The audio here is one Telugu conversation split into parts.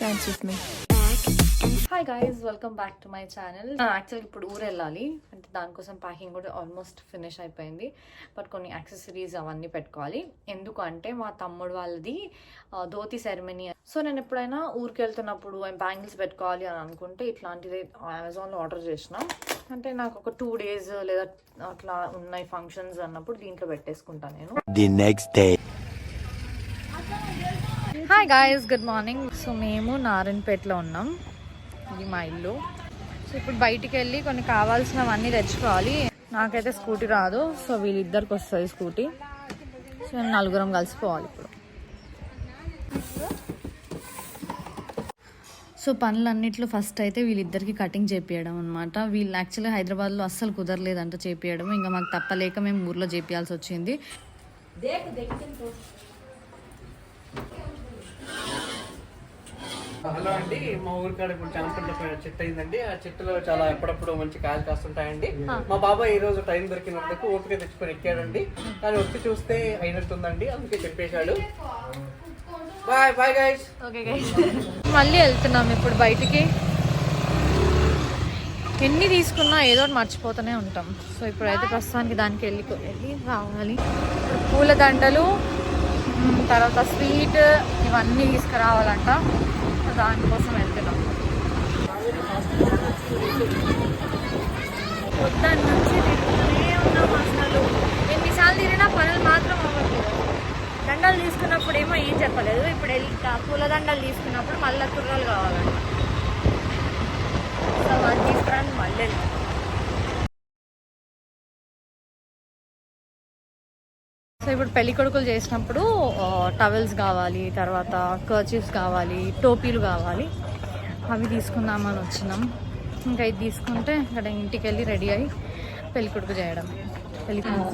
Dance with me. Hi guys welcome back to my channel యాక్చువల్గా ఇప్పుడు ఊరు వెళ్ళాలి అంటే దానికోసం ప్యాకింగ్ కూడా ఆల్మోస్ట్ ఫినిష్ అయిపోయింది. బట్ కొన్ని యాక్సెసరీస్ అవన్నీ పెట్టుకోవాలి. ఎందుకు అంటే మా తమ్ముడు వాళ్ళది ధోతి సెరమనీ సో నేను ఎప్పుడైనా ఊరికి వెళ్తున్నప్పుడు బ్యాంగిల్స్ పెట్టుకోవాలి అని అనుకుంటే ఇట్లాంటిది అమెజాన్లో ఆర్డర్ చేసిన. అంటే నాకు ఒక టూ డేస్ లేదా అట్లా ఉన్నాయి ఫంక్షన్స్ అన్నప్పుడు దీంట్లో పెట్టేసుకుంటాను నేను. The next day. Hi guys good morning so మేము నారాయణపేటలో ఉన్నాం. ఇది మా ఇల్లు. సో ఇప్పుడు బయటికి వెళ్ళి కొన్ని కావాల్సినవన్నీ తెచ్చుకోవాలి. నాకైతే స్కూటీ రాదు. సో వీళ్ళిద్దరికి వస్తుంది స్కూటీ. సో మేము నలుగురం కలిసిపోవాలి ఇప్పుడు. సో పనులన్నిట్లో ఫస్ట్ అయితే వీళ్ళిద్దరికి కటింగ్ చేపియడం అనమాట వీళ్ళు యాక్చువల్గా హైదరాబాద్లో అస్సలు కుదరలేదంట చేపించడం ఇంకా మాకు తప్పలేక మేము ఊర్లో చేపించాల్సి వచ్చింది. హలో అండి మా ఊరి కాడ ఇప్పుడు చనపంట చెట్టు అయిందండి. ఆ చెట్టులో చాలా ఎప్పుడప్పుడు మంచి కాయలు కాస్తుంటాయండి. మా బాబాయ్ ఈ రోజు టైం దొరికినందుకు ఓపిక తెచ్చుకొని ఎక్కాడండి. కానీ వచ్చి చూస్తే అయినట్టుందండి అందుకే చెప్పేశాడు. Bye bye guys okay guys మళ్ళీ వెళ్తున్నాం ఇప్పుడు బయటికి. ఎన్ని తీసుకున్నా ఏదో మర్చిపోతూనే ఉంటాం. సో ఇప్పుడైతే ప్రస్తుతానికి దానికి వెళ్ళి వెళ్ళి రావాలి. పూల దండలు తర్వాత స్వీట్ ఇవన్నీ తీసుకురావాలంట. దానికోసం వెళ్తున్నాం. పొద్దున్న నుంచి తిరుగుతూనే ఉన్నాం అసలు. ఎన్నిసార్లు తిరిగినా పనులు మాత్రం అవ్వట్లేదు. దండలు తీసుకున్నప్పుడు ఏమో ఏం చెప్పలేదు. ఇప్పుడు వెళ్ళి పూలదండలు పూల దండలు తీసుకున్నప్పుడు మళ్ళీ కుర్రలు కావాలంట. సో అది తీసుకురాని మళ్ళీ సో ఇప్పుడు పెళ్లి కొడుకులు చేసినప్పుడు టవెల్స్ కావాలి తర్వాత కర్చీఫ్స్ కావాలి టోపీలు కావాలి అవి తీసుకుందామని వచ్చినాం ఇంకా ఇది తీసుకుంటే ఇక్కడ ఇంటికి వెళ్ళి రెడీ అయ్యి పెళ్లి కొడుకు చేయడం పెళ్లి కొడుకు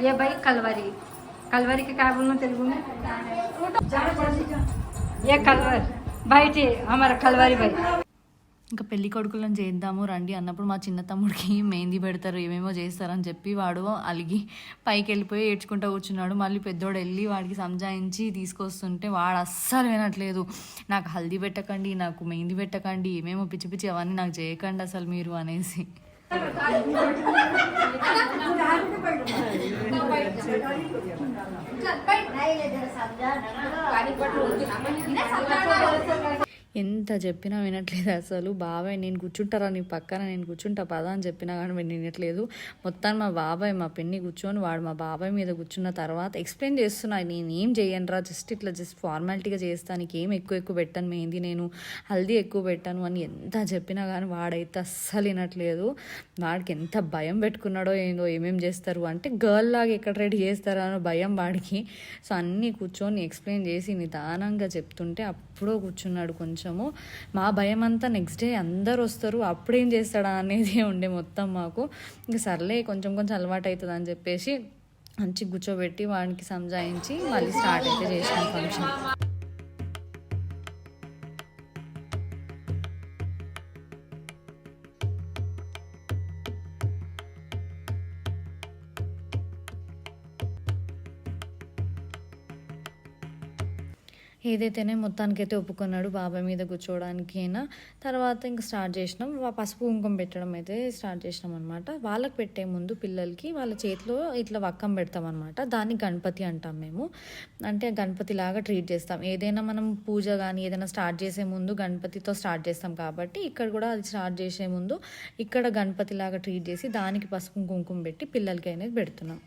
ये भाई कलवरी कलवरी के क्या बोलूं तेलुगु में ये कलवर బయటే అమర కలవారి బయట. ఇంకా పెళ్ళి కొడుకులను చేద్దాము రండి అన్నప్పుడు మా చిన్న తమ్ముడికి మెహందీ పెడతారు ఏమేమో చేస్తారని చెప్పి వాడు అలిగి పైకి వెళ్ళిపోయి ఏడ్చుకుంటూ కూర్చున్నాడు. మళ్ళీ పెద్దోడు వెళ్ళి వాడికి సంజాయించి తీసుకొస్తుంటే వాడు అస్సలు వినట్లేదు. నాకు హల్దీ పెట్టకండి నాకు మెహందీ పెట్టకండి ఏమేమో పిచ్చి పిచ్చి అవన్నీ నాకు చేయకండి అసలు మీరు అనేసి. కానీ ఎంత చెప్పినా వినట్లేదు అసలు. బాబాయ్ నేను కూర్చుంటారా నీ పక్కన? నేను కూర్చుంటా పదా అని చెప్పినా కానీ వినట్లేదు. మొత్తం మా బాబాయ్ మా పెన్ని కూర్చొని వాడు మా బాబాయ్ మీద కూర్చున్న తర్వాత ఎక్స్ప్లెయిన్ చేస్తున్నా. నేను ఏం చేయనురా? జస్ట్ ఇట్లా జస్ట్ ఫార్మాలిటీగా చేస్తాను నీకు ఏం ఎక్కువ ఎక్కువ పెట్టాను మెహందీ నేను హల్దీ ఎక్కువ పెట్టాను అని ఎంత చెప్పినా కానీ వాడైతే అస్సలు వినట్లేదు. వాడికి ఎంత భయం పెట్టుకున్నాడో ఏందో ఏమేం చేస్తారు అంటే గర్ల్ లాగా ఎక్కడ రెడీ చేస్తారో అని భయం వాడికి. సో అన్నీ కూర్చొని ఎక్స్ప్లెయిన్ చేసి నిదానంగా చెప్తుంటే అప్పుడో కూర్చున్నాడు కొంచెము. మా భయం అంతా నెక్స్ట్ డే అందరు వస్తారు. అప్పుడేం చేస్తాడా అనేది ఉండే మొత్తం మాకు. ఇంకా సర్లే కొంచెం కొంచెం అలవాటు అవుతుంది అని చెప్పేసి మంచి కూర్చోబెట్టి వాడికి సంజాయించి మళ్ళీ స్టార్ట్ అయితే చేసాం ఫంక్షన్ ఏదైతేనే మొత్తానికైతే ఒప్పుకున్నాడు బాబాయ్ మీద కూర్చోవడానికి అయినా తర్వాత ఇంకా స్టార్ట్ చేసినాం. పసుపు కుంకుమ పెట్టడం అయితే స్టార్ట్ చేసినాం అనమాట వాళ్ళకి పెట్టే ముందు పిల్లలకి వాళ్ళ చేతిలో ఇట్లా వక్కం పెడతాం అనమాట దాన్ని గణపతి అంటాం మేము. అంటే గణపతి లాగా ట్రీట్ చేస్తాం. ఏదైనా మనం పూజ కానీ ఏదైనా స్టార్ట్ చేసే ముందు గణపతితో స్టార్ట్ చేస్తాం కాబట్టి ఇక్కడ కూడా అది స్టార్ట్ చేసే ముందు ఇక్కడ గణపతి లాగా ట్రీట్ చేసి దానికి పసుపు కుంకుమ పెట్టి పిల్లలకి అనేది పెడుతున్నాం.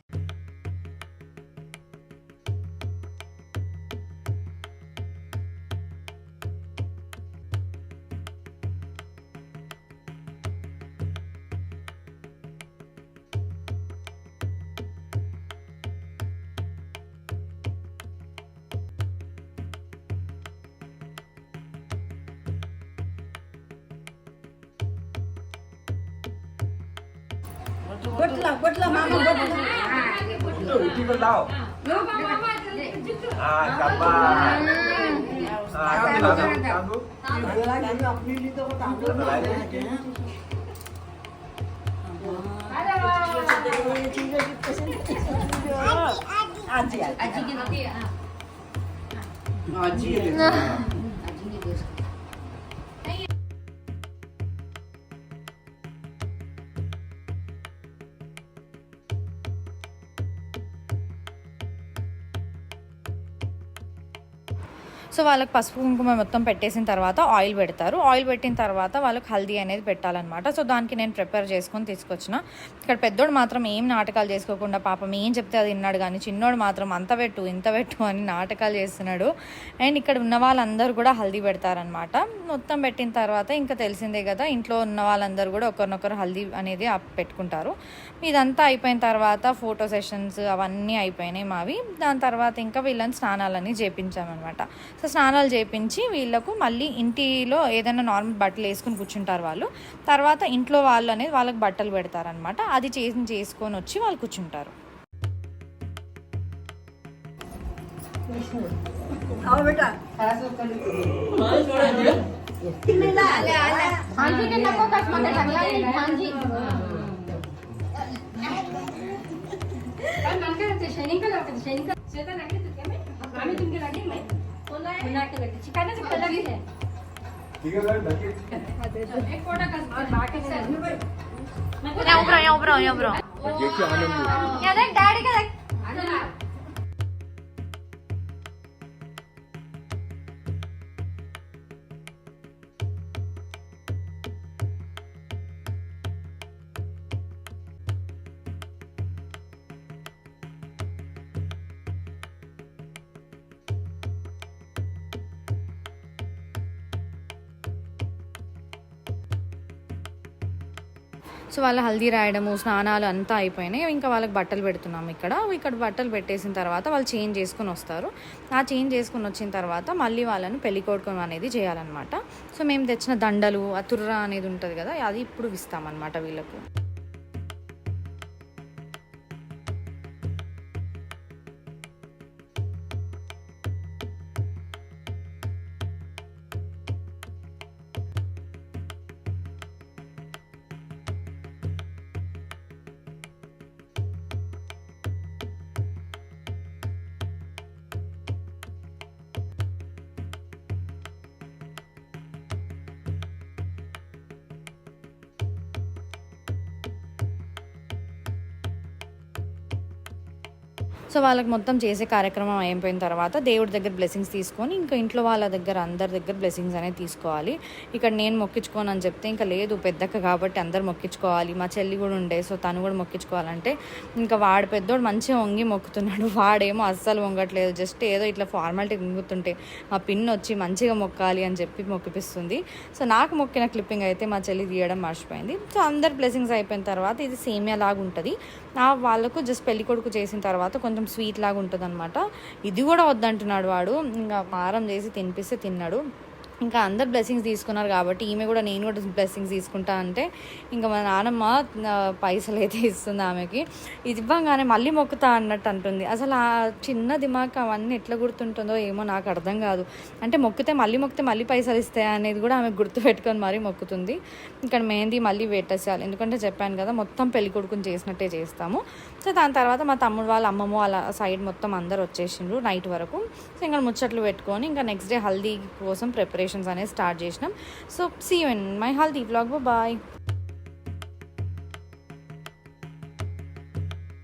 ఇటీవల రావు కబ్బా సో వాళ్ళకి పసుపు కుంకుమ మొత్తం పెట్టేసిన తర్వాత ఆయిల్ పెడతారు. ఆయిల్ పెట్టిన తర్వాత వాళ్ళకి హల్దీ అనేది పెట్టాలన్నమాట. సో దానికి నేను ప్రిపేర్ చేసుకొని తీసుకొచ్చిన. ఇక్కడ పెద్దోడు మాత్రం ఏం నాటకాలు చేసుకోకుండా పాపం ఏం చెప్తే అది విన్నాడు కానీ చిన్నోడు మాత్రం అంత పెట్టు ఇంత పెట్టు అని నాటకాలు చేస్తున్నాడు. అండ్ ఇక్కడ ఉన్న వాళ్ళందరూ కూడా హల్దీ పెడతారనమాట మొత్తం పెట్టిన తర్వాత ఇంకా తెలిసిందే కదా ఇంట్లో ఉన్న వాళ్ళందరూ కూడా ఒకరినొకరు హల్దీ అనేది పెట్టుకుంటారు. ఇదంతా అయిపోయిన తర్వాత ఫోటో సెషన్స్ అవన్నీ అయిపోయినాయి మావి. దాని తర్వాత ఇంకా వీళ్ళని స్నానాలని చేపించామన్నమాట. సో స్నానాలు చేయించి వీళ్ళకు మళ్ళీ ఇంటిలో ఏదైనా నార్మల్ బట్టలు వేసుకుని కూర్చుంటారు వాళ్ళు. తర్వాత ఇంట్లో వాళ్ళు అనేది వాళ్ళకి బట్టలు పెడతారనమాట అది చేసి చేసుకొని వచ్చి వాళ్ళు కూర్చుంటారు. ಶನಿಕಲ್ ಆಗ್ತದೆ ಶನಿಕಲ್ ಆಮೇಲೆ ನಿಮ್ಗೆ बुना ठीक है सर एक कोड़ा का बाकी सर मैं उभरो उभरो उभरो देखिए हमें यार डैडी का సో వాళ్ళ హల్దీ రాయడము స్నానాలు అంతా అయిపోయినాయి. ఇంకా వాళ్ళకి బట్టలు పెడుతున్నాము ఇక్కడ. ఇక్కడ బట్టలు పెట్టేసిన తర్వాత వాళ్ళు చేంజ్ చేసుకుని వస్తారు. ఆ చేంజ్ చేసుకుని వచ్చిన తర్వాత మళ్ళీ వాళ్ళని పెళ్ళి కొడుకు అనేది చేయాలన్నమాట. సో మేము తెచ్చిన దండలు ఆ తుర్ర అనేది ఉంటుంది కదా అది ఇప్పుడు ఇస్తామన్నమాట వీళ్ళకు. సో వాళ్ళకి మొత్తం చేసే కార్యక్రమం అయిపోయిన తర్వాత దేవుడి దగ్గర బ్లెస్సింగ్స్ తీసుకొని ఇంకా ఇంట్లో వాళ్ళ దగ్గర అందరి దగ్గర బ్లెస్సింగ్స్ అనేది తీసుకోవాలి. ఇక్కడ నేను మొక్కించుకోను అని చెప్తే ఇంకా లేదు పెద్దక్క కాబట్టి అందరు మొక్కించుకోవాలి. మా చెల్లి కూడా ఉండే సో తను కూడా మొక్కించుకోవాలంటే ఇంకా వాడు పెద్దోడు మంచిగా వంగి మొక్కుతున్నాడు. వాడేమో అస్సలు వంగట్లేదు. జస్ట్ ఏదో ఇట్లా ఫార్మాలిటీ వంగుతుంటే మా పిన్ వచ్చి మంచిగా మొక్కాలి అని చెప్పి మొక్కిపిస్తుంది. సో నాకు మొక్కిన క్లిప్పింగ్ అయితే మా చెల్లి తీయడం మర్చిపోయింది. సో అందరు బ్లెస్సింగ్స్ అయిపోయిన తర్వాత ఇది సేమియా లాగా ఉంటుంది వాళ్ళకు జస్ట్ పెళ్ళి కొడుకు చేసిన తర్వాత కొంచెం స్వీట్ లాగా ఉంటుంది అనమాట ఇది కూడా వద్దంటున్నాడు వాడు. ఇంకా మారం చేసి తినిపిస్తే తిన్నాడు. ఇంకా అందరు బ్లెస్సింగ్స్ తీసుకున్నారు కాబట్టి ఈమె కూడా నేను కూడా బ్లెస్సింగ్స్ తీసుకుంటా అంటే ఇంకా మా నాన్నమ్మ పైసలు అయితే ఇస్తుంది ఆమెకి. ఇది ఇవ్వగానే మళ్ళీ మొక్కుతా అన్నట్టు అంటుంది. అసలు ఆ చిన్న దిమాక్ అవన్నీ ఎట్లా గుర్తుంటుందో ఏమో నాకు అర్థం కాదు. అంటే మొక్కితే మళ్ళీ మొక్కితే మళ్ళీ పైసలు ఇస్తాయి అనేది కూడా ఆమె గుర్తు పెట్టుకొని మరీ మొక్కుతుంది. ఇక్కడ మెహందీ మళ్ళీ పెట్టేసేయాలి ఎందుకంటే చెప్పాను కదా మొత్తం పెళ్ళి కొడుకుని చేసినట్టే చేస్తాము. సో దాని తర్వాత మా తమ్ముడు వాళ్ళ అమ్మమ్మ వాళ్ళ సైడ్ మొత్తం అందరు వచ్చేసిండ్రు నైట్ వరకు. సో ఇంకా ముచ్చట్లు పెట్టుకొని ఇంకా నెక్స్ట్ డే హల్దీ కోసం ప్రిపరేషన్ ప్రిపరేషన్స్ అనేది స్టార్ట్ చేసినాం so see in my haldi vlog bye